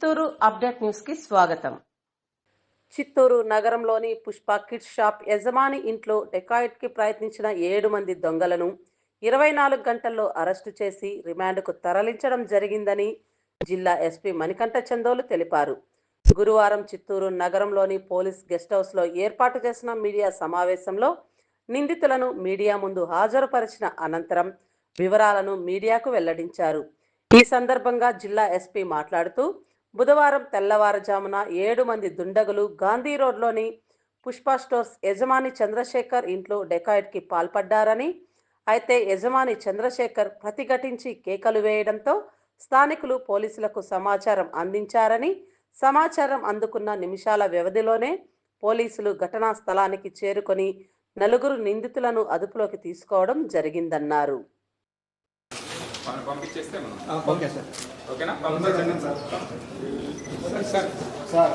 Chittoor update న్యూస్కి స్వాగతం. చిత్తూరు నగరంలోని పుష్ప కిడ్స్ షాప్ యజమాని ఇంట్లో డెకాయిట్కి ప్రయత్నించిన ఏడు మంది దొంగలను ఇరవై నాలుగు గంటల్లో అరెస్టు చేసి రిమాండ్కు తరలించడం జరిగిందని జిల్లా ఎస్పీ మణికంఠ చందోలు తెలిపారు. గురువారం చిత్తూరు నగరంలోని పోలీస్ గెస్ట్ హౌస్లో ఏర్పాటు చేసిన మీడియా సమావేశంలో నిందితులను మీడియా ముందు హాజరుపరిచిన అనంతరం వివరాలను మీడియాకు వెల్లడించారు. ఈ సందర్భంగా జిల్లా ఎస్పీ మాట్లాడుతూ బుధవారం తెల్లవారుజామున ఏడు మంది దుండగులు గాంధీ రోడ్లోని పుష్ప స్టోర్స్ యజమాని చంద్రశేఖర్ ఇంట్లో డెకాయిట్కి పాల్పడ్డారని అయితే యజమాని చంద్రశేఖర్ ప్రతిఘటించి కేకలు వేయడంతో స్థానికులు పోలీసులకు సమాచారం అందించారని సమాచారం అందుకున్న నిమిషాల వ్యవధిలోనే పోలీసులు ఘటనా స్థలానికి చేరుకొని నలుగురు నిందితులను అదుపులోకి తీసుకోవడం జరిగిందన్నారు. ఓకేనా? పంపించండి సార్. సార్?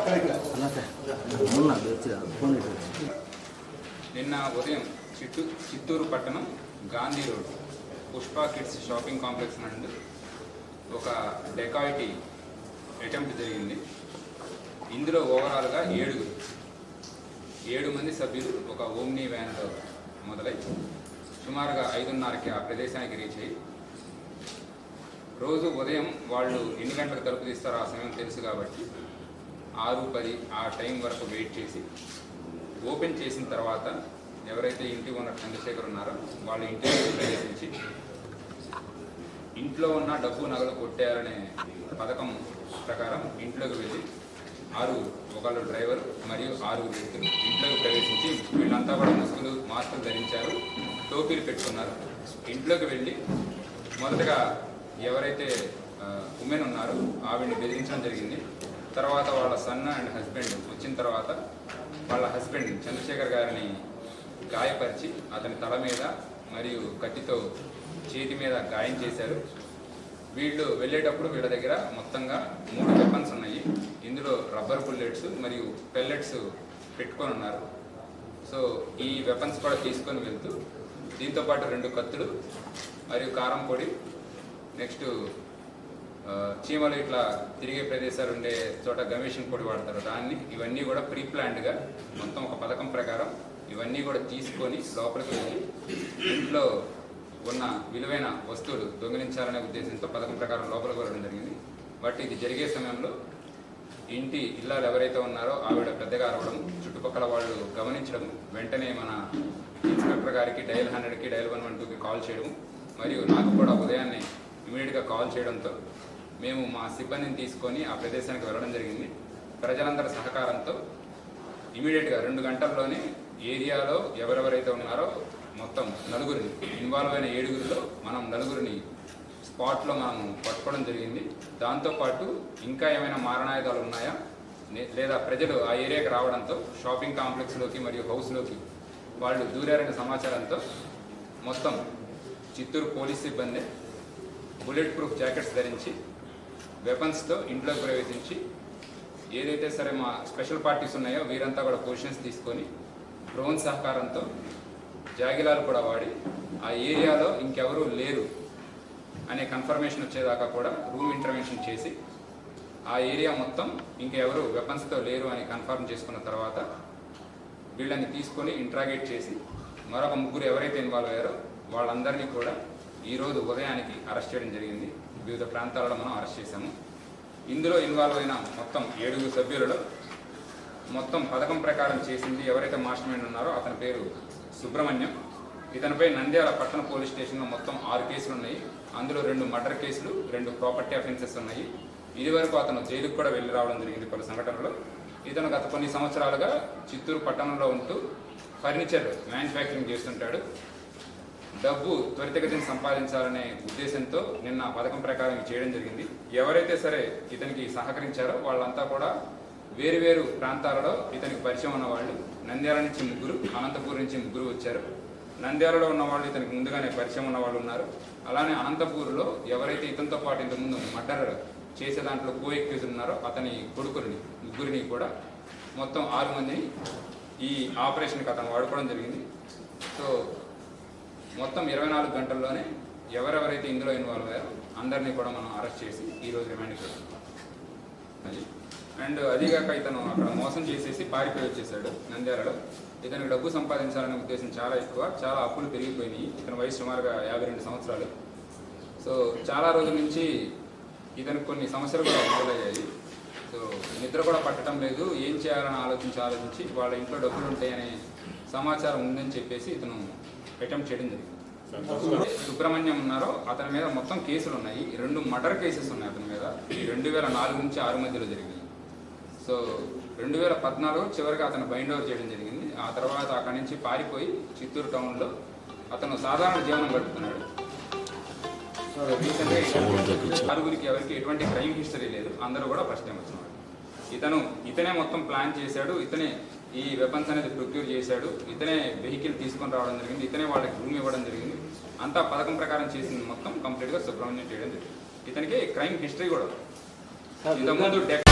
నిన్న ఉదయం చిత్తూ చిత్తూరు పట్టణం Gandhi road Pushpa kids shopping complex నందు ఒక డెకాయిటీ అటెంప్ట్ జరిగింది. ఇందులో ఓవరాల్గా ఏడుగురు ఏడు మంది సభ్యులు ఒక ఓమ్నీ వ్యాన్లో మొదలై సుమారుగా ఐదున్నరకి ఆ ప్రదేశానికి రీచ్ అయ్యి రోజు ఉదయం వాళ్ళు ఎన్ని గంటలకు తలుపు తీస్తారో ఆ సమయం తెలుసు కాబట్టి ఆరు పది ఆ టైం వరకు వెయిట్ చేసి ఓపెన్ చేసిన తర్వాత ఎవరైతే ఇంటి ఓనర్ చంద్రశేఖర్ ఉన్నారో వాళ్ళ ఇంటికి ప్రవేశించి ఇంట్లో ఉన్న డబ్బు నగలు కొట్టారనే పథకం ప్రకారం ఇంట్లోకి వెళ్ళి ఆరుగురు ఒకళ్ళు డ్రైవర్ మరియు ఆరుగురు వ్యక్తులు ఇంట్లోకి ప్రవేశించి వీళ్ళంతా కూడా ముసుగులు మాస్కులు ధరించారు టోపీలు పెట్టుకున్నారు. ఇంట్లోకి వెళ్ళి మొదటగా ఎవరైతే ఉమెన్ ఉన్నారో ఆవిడని బెదిరించడం జరిగింది. తర్వాత వాళ్ళ సన్న అండ్ హస్బెండ్ వచ్చిన తర్వాత వాళ్ళ హస్బెండ్ చంద్రశేఖర్ గారిని గాయపరిచి అతని తల మీద మరియు కత్తితో చేతి మీద గాయం చేశారు. వీళ్ళు వెళ్ళేటప్పుడు వీళ్ళ దగ్గర మొత్తంగా మూడు వెపన్స్ ఉన్నాయి. ఇందులో రబ్బర్ బుల్లెట్స్ మరియు పెల్లెట్స్ పెట్టుకొని ఉన్నారు. సో ఈ వెపన్స్ కూడా తీసుకొని వెళ్తూ దీంతో పాటు రెండు కత్తులు మరియు కారం పొడి నెక్స్ట్ చీమలు ఇట్లా తిరిగే ప్రదేశాలు ఉండే చోట గమేషన్ పొడి వాడతారు. దాన్ని ఇవన్నీ కూడా ప్రీ ప్లాన్డ్గా మొత్తం ఒక పథకం ప్రకారం ఇవన్నీ కూడా తీసుకొని లోపలికి వెళ్ళి ఇంట్లో ఉన్న విలువైన వస్తువులు దొంగిలించాలనే ఉద్దేశంతో పథకం ప్రకారం లోపలికి వెళ్ళడం జరిగింది. బట్ ఇది జరిగే సమయంలో ఇంటి ఇల్లాలు ఎవరైతే ఉన్నారో ఆవిడ పెద్దగా అరవడం చుట్టుపక్కల వాళ్ళు గమనించడం వెంటనే మన ఇన్స్పెక్టర్ గారికి డయల్ హండ్రెడ్కి డయల్ వన్ వన్ టూకి కాల్ చేయడం మరియు నాకు కూడా ఉదయాన్నే ఇమీడియట్గా కాల్ చేయడంతో మేము మా సిబ్బందిని తీసుకొని ఆ ప్రదేశానికి వెళ్ళడం జరిగింది. ప్రజలందరి సహకారంతో ఇమీడియట్గా రెండు గంటల్లోనే ఏరియాలో ఎవరెవరైతే ఉన్నారో మొత్తం నలుగురిని ఇన్వాల్వ్ అయిన ఏడుగురిలో మనం నలుగురిని స్పాట్లో మనం పట్టుకోవడం జరిగింది. దాంతోపాటు ఇంకా ఏమైనా మారణాయుధాలు ఉన్నాయా? నే- లేదా ప్రజలు ఆ ఏరియాకి రావడంతో షాపింగ్ కాంప్లెక్స్లోకి మరియు హౌస్లోకి వాళ్ళు దూరారనే సమాచారంతో మొత్తం చిత్తూరు పోలీస్ సిబ్బంది బుల్లెట్ ప్రూఫ్ జాకెట్స్ ధరించి వెపన్స్తో ఇంట్లోకి ప్రవేశించి ఏదైతే సరే మా స్పెషల్ పార్టీస్ ఉన్నాయో వీరంతా కూడా పొజిషన్స్ తీసుకొని డ్రోన్ సహకారంతో జాగిలాలు కూడా వాడి ఆ ఏరియాలో ఇంకెవరూ లేరు అనే కన్ఫర్మేషన్ వచ్చేదాకా కూడా రూమ్ ఇంటర్వెన్షన్ చేసి ఆ ఏరియా మొత్తం ఇంకెవరు వెపన్స్తో లేరు అని కన్ఫర్మ్ చేసుకున్న తర్వాత వీళ్ళని తీసుకొని ఇంట్రాగేట్ చేసి మరొక ముగ్గురు ఎవరైతే ఇన్వాల్వ్ అయ్యారో వాళ్ళందరినీ కూడా ఈరోజు ఉదయానికి అరెస్ట్ చేయడం జరిగింది. వివిధ ప్రాంతాలలో మనం అరెస్ట్ చేశాము. ఇందులో ఇన్వాల్వ్ అయిన మొత్తం ఏడుగురు సభ్యులలో మొత్తం పథకం ప్రకారం చేసింది ఎవరైతే మాస్టర్ మైండ్ ఉన్నారో అతని పేరు సుబ్రహ్మణ్యం. ఇతనిపై నంద్యాల పట్టణ పోలీస్ స్టేషన్లో మొత్తం ఆరు కేసులు ఉన్నాయి. అందులో రెండు మర్డర్ కేసులు రెండు ప్రాపర్టీ అఫెన్సెస్ ఉన్నాయి. ఇదివరకు అతను జైలుకు కూడా వెళ్ళి రావడం జరిగింది పలు సంఘటనలో. ఇతను గత కొన్ని సంవత్సరాలుగా చిత్తూరు పట్టణంలో ఉంటూ ఫర్నిచర్ మ్యానుఫ్యాక్చరింగ్ చేస్తుంటాడు. డబ్బు త్వరితగతిని సంపాదించాలనే ఉద్దేశంతో నిన్న పథకం ప్రకారం చేయడం జరిగింది. ఎవరైతే సరే ఇతనికి సహకరించారో వాళ్ళంతా కూడా వేరు వేరు ప్రాంతాలలో ఇతనికి పరిచయం ఉన్న వాళ్ళు నంద్యాల నుంచి ముగ్గురు అనంతపూర్ నుంచి ముగ్గురు వచ్చారు. నంద్యాలలో ఉన్న వాళ్ళు ఇతనికి ముందుగానే పరిచయం ఉన్న వాళ్ళు ఉన్నారు. అలానే అనంతపూర్లో ఎవరైతే ఇతనితో పాటు ఇంతకుముందు మర్డర్ చేసే దాంట్లో కో ఎక్యూజ్ ఉన్నారో అతని కొడుకుని ముగ్గురిని కూడా మొత్తం ఆరు మందిని ఈ ఆపరేషన్కి అతను వాడుకోవడం జరిగింది. సో మొత్తం ఇరవై నాలుగు గంటల్లోనే ఎవరెవరైతే ఇందులో ఇన్వాల్వ్ అయ్యారో అందరినీ కూడా మనం అరెస్ట్ చేసి ఈరోజు రిమాండ్ రిమాండ్కి అది. అండ్ అదిగాక ఇతను అక్కడ మోసం చేసేసి పారిపోయి వచ్చేసాడు నంద్యాలలో. ఇతనికి డబ్బు సంపాదించాలనే ఉద్దేశం చాలా ఎక్కువ. చాలా అప్పులు పెరిగిపోయినాయి. ఇతని వయసు సుమారుగా యాభై రెండు సంవత్సరాలు. సో చాలా రోజుల నుంచి ఇతనికి కొన్ని సమస్యలు కూడా మొదలయ్యాయి. సో నిద్ర కూడా పట్టడం లేదు. ఏం చేయాలని ఆలోచించి ఆలోచించి వాళ్ళ ఇంట్లో డబ్బులు ఉంటాయనే సమాచారం ఉందని చెప్పేసి ఇతను అటెంప్ట్ చేయడం జరిగింది. సుబ్రహ్మణ్యం ఉన్నారో అతని మీద మొత్తం కేసులు ఉన్నాయి. రెండు మర్డర్ కేసెస్ ఉన్నాయి అతని మీద. రెండు వేల నాలుగు నుంచి ఆరు మధ్యలో జరిగింది సో రెండు వేల పద్నాలుగు చివరికి అతను బైండ్ ఓవర్ చేయడం జరిగింది. ఆ తర్వాత అక్కడి నుంచి పారిపోయి చిత్తూరు టౌన్లో అతను సాధారణ జీవనం గడుపుతున్నాడు. సో రీసెంట్గా ఆరుగురికి ఎవరికి ఎటువంటి క్రైమ్ హిస్టరీ లేదు. అందరూ కూడా ఫస్ట్ టైం వచ్చినారు ఇతను ఇతనే మొత్తం ప్లాన్ చేశాడు. ఇతనే ఈ వెపన్స్ అనేది ప్రొక్యూర్ చేశాడు. ఇతనే వెహికల్ తీసుకొని రావడం జరిగింది. ఇతనే వాళ్ళకి రూమ్ ఇవ్వడం జరిగింది. అంతా పథకం ప్రకారం చేసింది మొత్తం కంప్లీట్గా సుబ్రహ్మణ్యం చేయడం జరిగింది. ఇతనికి క్రైమ్ హిస్టరీ కూడా. ఇంతకుముందు డెక్